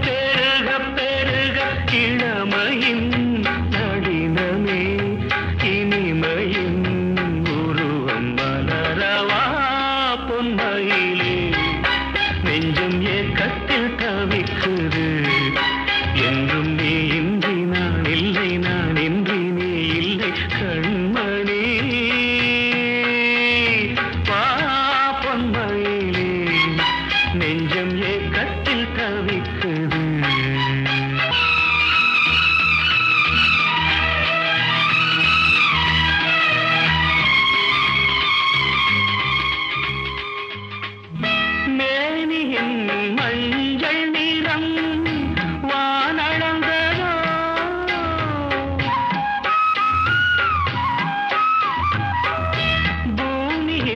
பெருக பெருக இளமையின் நடினமே இனிமையின் உருவம் மலரவா பொன்மையிலே. நெஞ்சும் ஏக்கத்தில் தவிக்குது என்றும் நீ இன்றி நான் இல்லை நான் இன்றி நீ இல்லை கண் ஏக்கத்தில் தவிக்குது